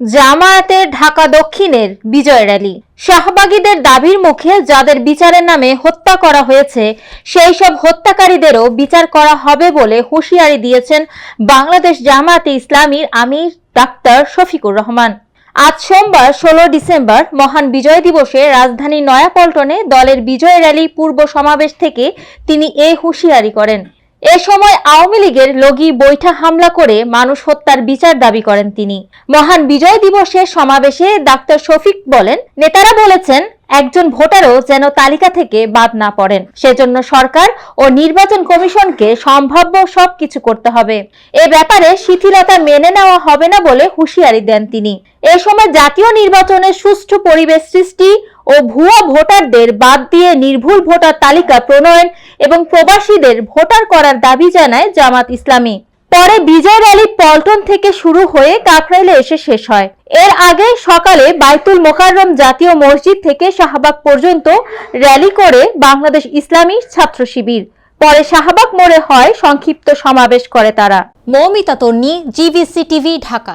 জামায়াতের ঢাকা দক্ষিণের বিজয় র্যালি। শাহবাগীদের দাবির মুখে যাদের বিচারের নামে হত্যা করা হয়েছে, সেই সব হত্যাকারীদেরও বিচার করা হবে বলে হুঁশিয়ারি দিয়েছেন বাংলাদেশ জামায়াতে ইসলামীর আমির ডাক্তার শফিকুর রহমান। আজ সোমবার ষোলো ডিসেম্বর মহান বিজয় দিবসে রাজধানী নয়াপল্টনে দলের বিজয় র্যালি পূর্ব সমাবেশ থেকে তিনি এ হুঁশিয়ারি করেন। এ সময় আওয়ামী লীগের লগি বৈঠা হামলা করে মানুষ হত্যার বিচার দাবি করেন তিনি। মহান বিজয় দিবসের সমাবেশে ডাক্তার শফিক বলেন, নেতারা বলেছেন একজন ভোটারও যেন তালিকা থেকে বাদ না পড়েন। সেজন্য সরকার ও নির্বাচন কমিশনকে সম্ভাব্য সবকিছু করতে হবে। এ ব্যাপারে শিথিলতা মেনে নেওয়া হবে না বলে হুঁশিয়ারি দেন তিনি। এ সময় জাতীয় নির্বাচনের সুষ্ঠু পরিবেশ সৃষ্টি ও ভুয়া ভোটারদের বাদ দিয়ে নির্ভুল ভোটার তালিকা প্রণয়ন এবং প্রবাসীদের ভোটার করার দাবি জানায় জামাত ইসলামী। পরে বিজয় র্যালি পল্টন থেকে শুরু হয়ে কাকরাইলে এসে শেষ হয়। এর আগে সকালে বাইতুল মোকাররম জাতীয় মসজিদ থেকে শাহবাগ পর্যন্ত র্যালি করে বাংলাদেশ ইসলামী ছাত্র শিবির। পরে শাহবাগ মোড়ে হয় সংক্ষিপ্ত সমাবেশ করে তারা। Moumita Tonni GVC TV, Dhaka.